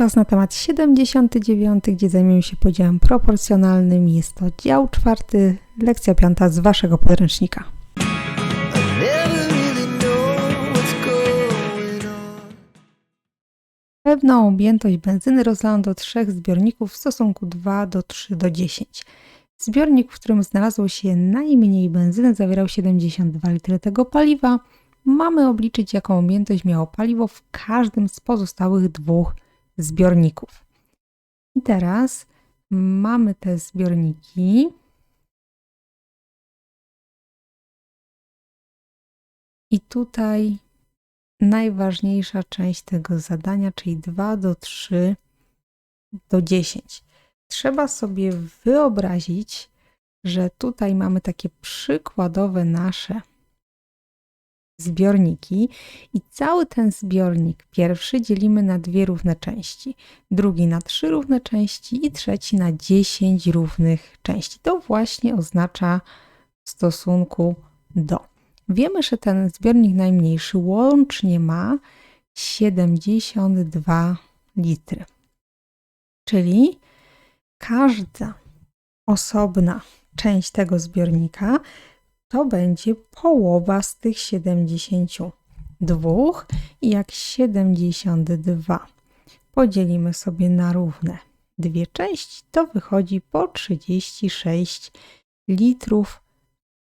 czas na temat 79, gdzie zajmiemy się podziałem proporcjonalnym. Jest to dział czwarty, lekcja piąta z Waszego podręcznika. Pewną objętość benzyny rozlano do trzech zbiorników w stosunku 2 do 3 do 10. Zbiornik, w którym znalazło się najmniej benzyny, zawierał 72 litry tego paliwa. Mamy obliczyć, jaką objętość miało paliwo w każdym z pozostałych dwóch zbiorników. I teraz mamy te zbiorniki. I tutaj najważniejsza część tego zadania, czyli 2 do 3 do 10. Trzeba sobie wyobrazić, że tutaj mamy takie przykładowe nasze zbiorniki i cały ten zbiornik pierwszy dzielimy na dwie równe części, drugi na trzy równe części i trzeci na 10 równych części. To właśnie oznacza w stosunku do. Wiemy, że ten zbiornik najmniejszy łącznie ma 72 litry. Czyli każda osobna część tego zbiornika to będzie połowa z tych 72. I jak 72 podzielimy sobie na równe dwie części, to wychodzi po 36 litrów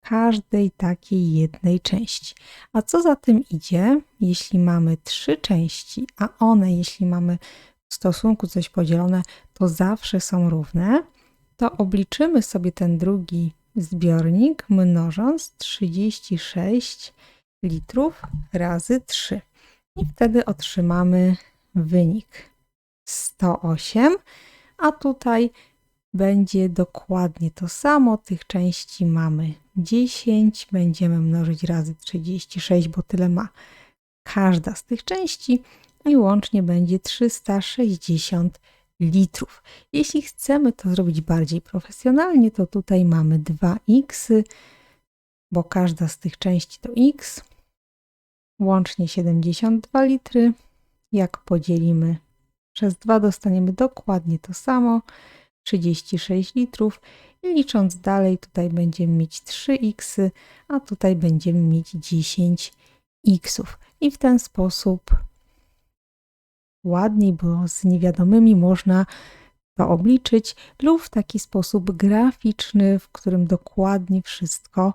każdej takiej jednej części. A co za tym idzie, jeśli mamy trzy części, a one, jeśli mamy w stosunku coś podzielone, to zawsze są równe, to obliczymy sobie ten drugi zbiornik mnożąc 36 litrów razy 3. I wtedy otrzymamy wynik 108, a tutaj będzie dokładnie to samo. Tych części mamy 10, będziemy mnożyć razy 36, bo tyle ma każda z tych części i łącznie będzie 360 litrów. Jeśli chcemy to zrobić bardziej profesjonalnie, to tutaj mamy 2x, bo każda z tych części to x, łącznie 72 litry. Jak podzielimy przez 2, dostaniemy dokładnie to samo, 36 litrów. I licząc dalej, tutaj będziemy mieć 3x, a tutaj będziemy mieć 10 xów. I w ten sposób ładniej, bo z niewiadomymi można to obliczyć, lub w taki sposób graficzny, w którym dokładnie wszystko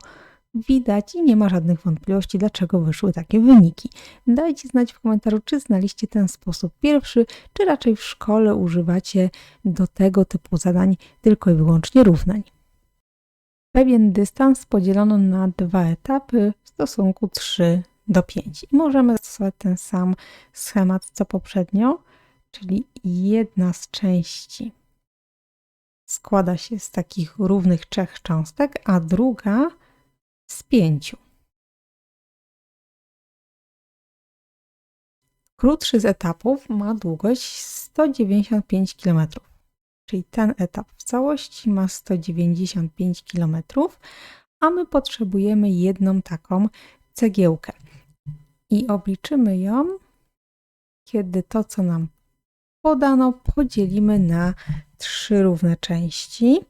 widać i nie ma żadnych wątpliwości, dlaczego wyszły takie wyniki. Dajcie znać w komentarzu, czy znaliście ten sposób pierwszy, czy raczej w szkole używacie do tego typu zadań tylko i wyłącznie równań. Pewien dystans podzielono na dwa etapy w stosunku 3 do 5. I możemy zastosować ten sam schemat co poprzednio, czyli jedna z części składa się z takich równych trzech cząstek, a druga z pięciu. Krótszy z etapów ma długość 195 km, czyli ten etap w całości ma 195 km, a my potrzebujemy jedną taką cegiełkę i obliczymy ją, kiedy to, co nam podano, podzielimy na trzy równe części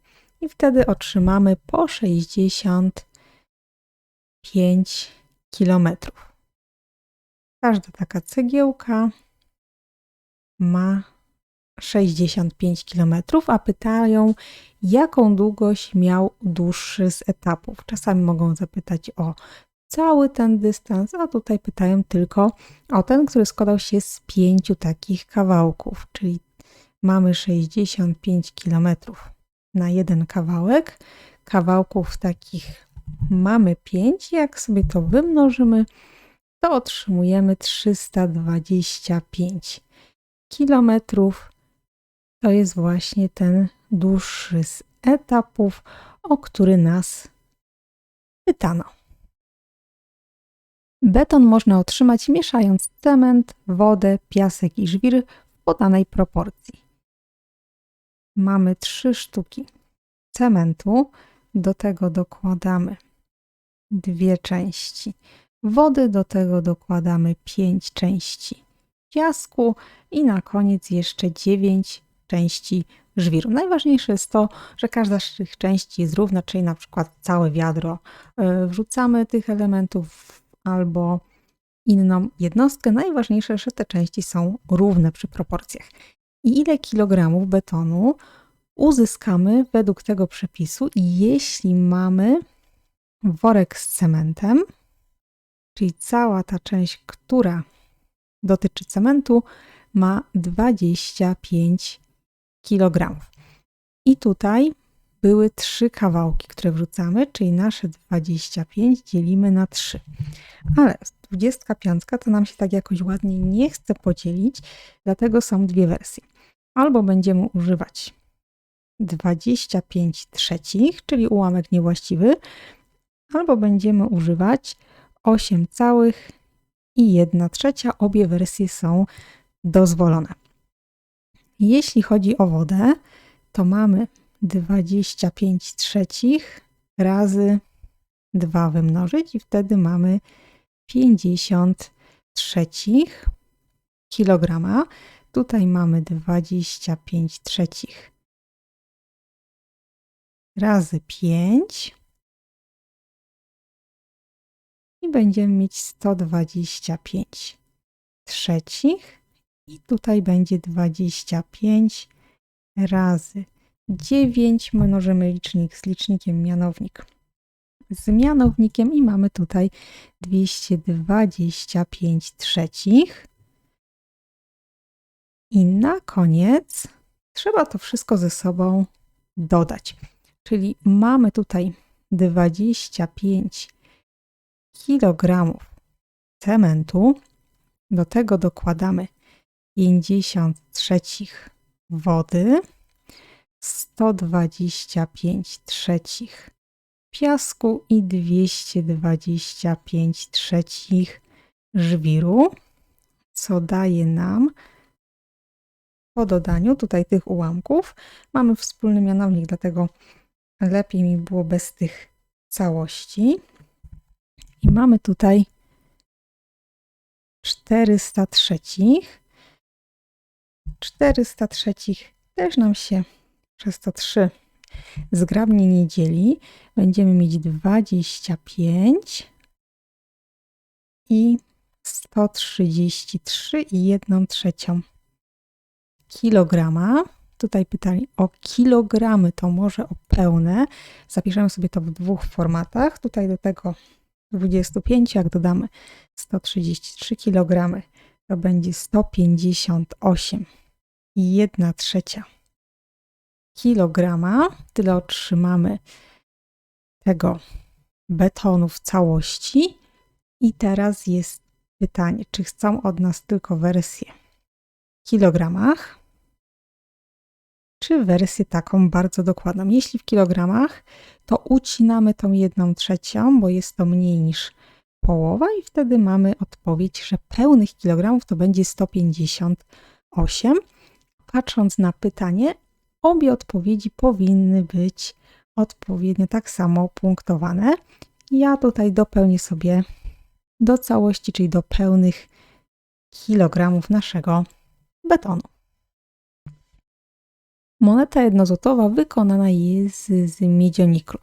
i wtedy otrzymamy po 65 km. Każda taka cegiełka ma 65 km, a pytają, jaką długość miał dłuższy z etapów. Czasami mogą zapytać o cały ten dystans, a tutaj pytają tylko o ten, który składał się z pięciu takich kawałków, czyli mamy 65 km na jeden kawałek. Kawałków takich mamy 5. Jak sobie to wymnożymy, to otrzymujemy 325 km. To jest właśnie ten dłuższy z etapów, o który nas pytano. Beton można otrzymać mieszając cement, wodę, piasek i żwir w podanej proporcji. Mamy trzy sztuki cementu, do tego dokładamy dwie części wody, do tego dokładamy pięć części piasku i na koniec jeszcze 9 części żwiru. Najważniejsze jest to, że każda z tych części jest równa, czyli na przykład całe wiadro y, wrzucamy tych elementów albo inną jednostkę. Najważniejsze, że te części są równe przy proporcjach. I ile kilogramów betonu uzyskamy według tego przepisu, jeśli mamy worek z cementem, czyli cała ta część, która dotyczy cementu, ma 25 kg. I tutaj były trzy kawałki, które wrzucamy, czyli nasze 25 dzielimy na 3. Ale 25 to nam się tak jakoś ładnie nie chce podzielić, dlatego są dwie wersje. Albo będziemy używać 25 trzecich, czyli ułamek niewłaściwy, albo będziemy używać 8 całych i 1 trzecia. Obie wersje są dozwolone. Jeśli chodzi o wodę, to mamy 25 trzecich razy 2 wymnożyć i wtedy mamy 50 trzecich kilograma. Tutaj mamy 25 trzecich razy 5 i będziemy mieć 125 trzecich i tutaj będzie 25 razy 9 mnożymy licznik z licznikiem mianownik z mianownikiem i mamy tutaj 225 trzecich. I na koniec trzeba to wszystko ze sobą dodać. Czyli mamy tutaj 25 kg cementu. Do tego dokładamy 53 wody, 125 trzecich piasku i 225 trzecich żwiru, co daje nam po dodaniu tutaj tych ułamków mamy wspólny mianownik, dlatego lepiej mi było bez tych całości. I mamy tutaj 400 trzecich. 400 trzecich też nam się przez to 3 zgrabnie nie dzieli. Będziemy mieć 25 i 133 i 1 trzecią kilograma. Tutaj pytali o kilogramy, to może o pełne. Zapiszemy sobie to w dwóch formatach. Tutaj do tego 25, jak dodamy 133 kg, to będzie 158 i 1 trzecia kilograma. Tyle otrzymamy tego betonu w całości. I teraz jest pytanie, czy chcą od nas tylko wersję w kilogramach, czy wersję taką bardzo dokładną. Jeśli w kilogramach, to ucinamy tą jedną trzecią, bo jest to mniej niż połowa i wtedy mamy odpowiedź, że pełnych kilogramów to będzie 158. Patrząc na pytanie, obie odpowiedzi powinny być odpowiednio tak samo punktowane. Ja tutaj dopełnię sobie do całości, czyli do pełnych kilogramów naszego betonu. Moneta jednozłotowa wykonana jest z miedzioniklu.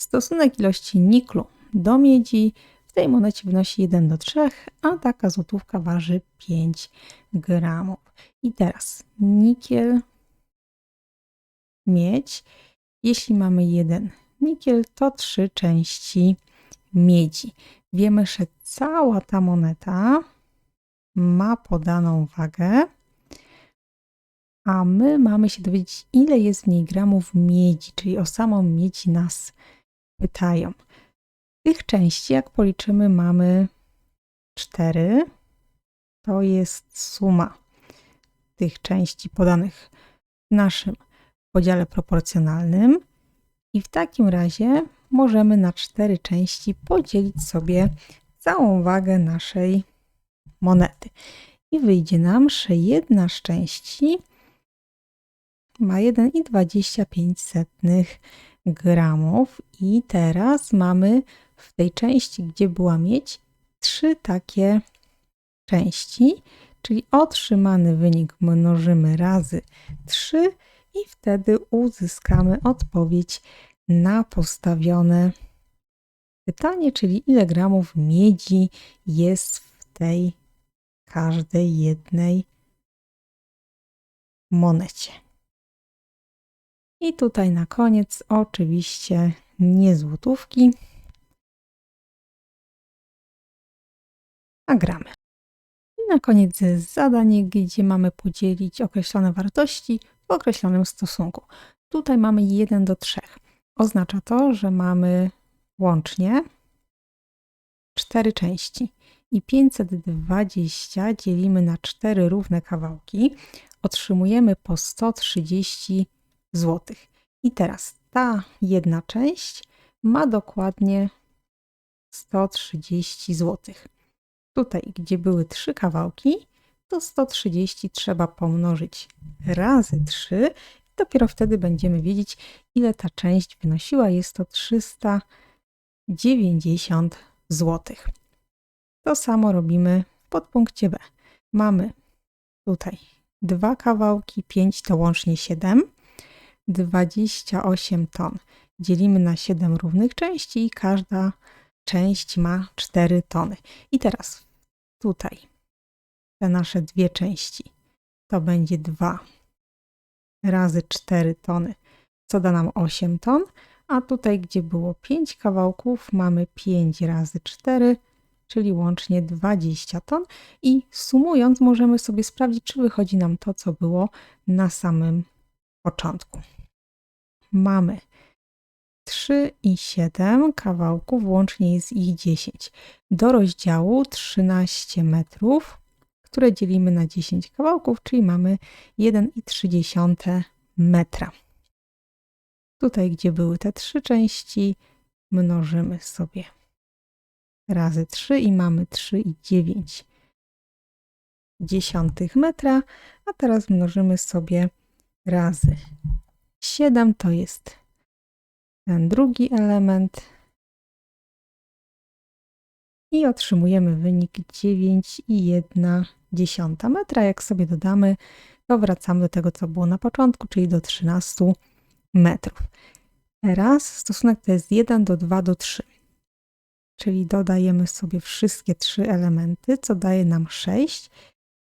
Stosunek ilości niklu do miedzi w tej monecie wynosi 1 do 3, a taka złotówka waży 5 gramów. I teraz nikiel miedź. Jeśli mamy jeden nikiel, to trzy części miedzi. Wiemy, że cała ta moneta ma podaną wagę, a my mamy się dowiedzieć, ile jest w niej gramów miedzi, czyli o samą miedź nas pytają. Tych części, jak policzymy, mamy cztery. To jest suma tych części podanych w naszym podziale proporcjonalnym i w takim razie możemy na cztery części podzielić sobie całą wagę naszej monety. I wyjdzie nam, że jedna z części ma 1,25 gramów. I teraz mamy w tej części, gdzie była mieć, trzy takie części, Czyli otrzymany wynik mnożymy razy 3 i wtedy uzyskamy odpowiedź na postawione pytanie, czyli ile gramów miedzi jest w tej każdej jednej monecie. I tutaj na koniec oczywiście nie złotówki, a gramy. I na koniec zadanie, gdzie mamy podzielić określone wartości w określonym stosunku. Tutaj mamy 1 do 3. Oznacza to, że mamy łącznie 4 części i 520 dzielimy na 4 równe kawałki, otrzymujemy po 130 zł. I teraz ta jedna część ma dokładnie 130 zł. Tutaj, gdzie były trzy kawałki, to 130 trzeba pomnożyć razy 3 i dopiero wtedy będziemy wiedzieć, ile ta część wynosiła. Jest to 390 zł. To samo robimy w podpunkcie B. Mamy tutaj dwa kawałki, 5 to łącznie 7, 28 ton. Dzielimy na 7 równych części i każda część ma 4 tony. I teraz tutaj te nasze dwie części to będzie 2 razy 4 tony, co da nam 8 ton, a tutaj, gdzie było 5 kawałków, mamy 5 razy 4, czyli łącznie 20 ton. I sumując, możemy sobie sprawdzić, czy wychodzi nam to, co było na samym początku. Mamy 3 i 7 kawałków, łącznie jest ich 10. Do rozdziału 13 metrów, które dzielimy na 10 kawałków, czyli mamy 1,3 metra. Tutaj, gdzie były te trzy części, mnożymy sobie razy 3 i mamy 3,9 dziesiątych metra, a teraz mnożymy sobie razy 7, to jest ten drugi element i otrzymujemy wynik 9,1 metra. Jak sobie dodamy, to wracamy do tego, co było na początku, czyli do 13 metrów. Teraz stosunek to jest 1 do 2 do 3. Czyli dodajemy sobie wszystkie trzy elementy, co daje nam 6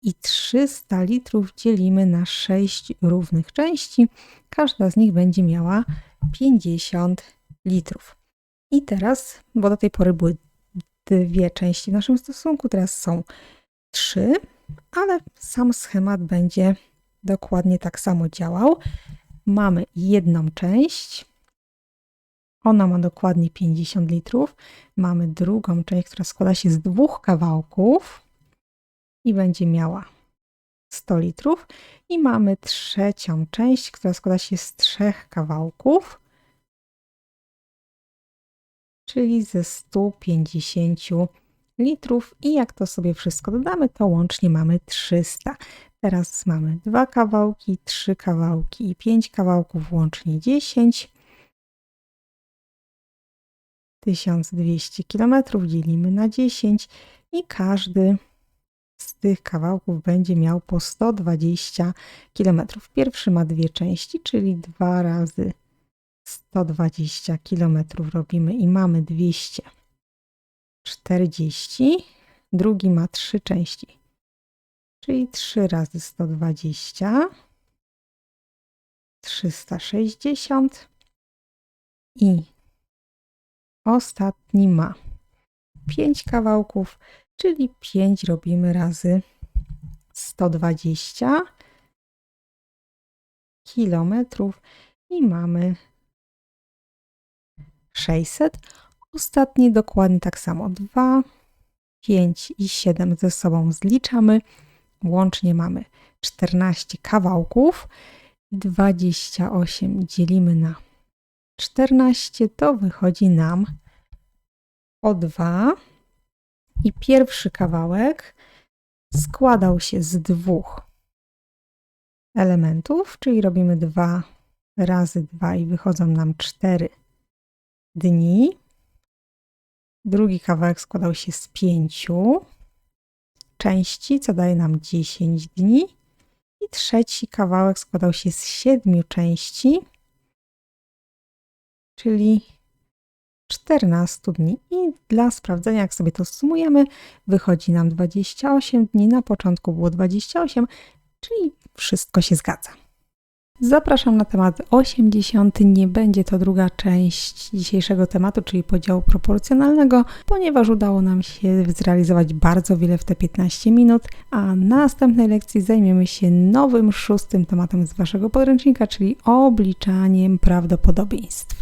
i 300 litrów dzielimy na 6 równych części. Każda z nich będzie miała 50 litrów. I teraz, bo do tej pory były dwie części w naszym stosunku, teraz są trzy, ale sam schemat będzie dokładnie tak samo działał. Mamy jedną część, ona ma dokładnie 50 litrów. Mamy drugą część, która składa się z dwóch kawałków i będzie miała 100 litrów. I mamy trzecią część, która składa się z trzech kawałków, czyli ze 150 litrów. I jak to sobie wszystko dodamy, to łącznie mamy 300. Teraz mamy dwa kawałki, trzy kawałki i pięć kawałków, łącznie 10. 1200 km dzielimy na 10 i każdy z tych kawałków będzie miał po 120 km. Pierwszy ma dwie części, czyli dwa razy 120 km robimy i mamy 240. Drugi ma trzy części, czyli 3 razy 120, 360 i ostatni ma 5 kawałków, czyli 5 robimy razy 120 kilometrów i mamy 600. Ostatni dokładnie tak samo. 2, 5 i 7 ze sobą zliczamy. Łącznie mamy 14 kawałków. 28 dzielimy na 14 to wychodzi nam o 2. I pierwszy kawałek składał się z dwóch elementów, czyli robimy 2 razy 2 i wychodzą nam 4 dni. Drugi kawałek składał się z 5, części, co daje nam 10 dni. I trzeci kawałek składał się z 7 części, czyli 14 dni. I dla sprawdzenia, jak sobie to sumujemy, wychodzi nam 28 dni. Na początku było 28, czyli wszystko się zgadza. Zapraszam na temat 80. Nie będzie to druga część dzisiejszego tematu, czyli podziału proporcjonalnego, ponieważ udało nam się zrealizować bardzo wiele w te 15 minut, a na następnej lekcji zajmiemy się nowym, szóstym tematem z Waszego podręcznika, czyli obliczaniem prawdopodobieństw.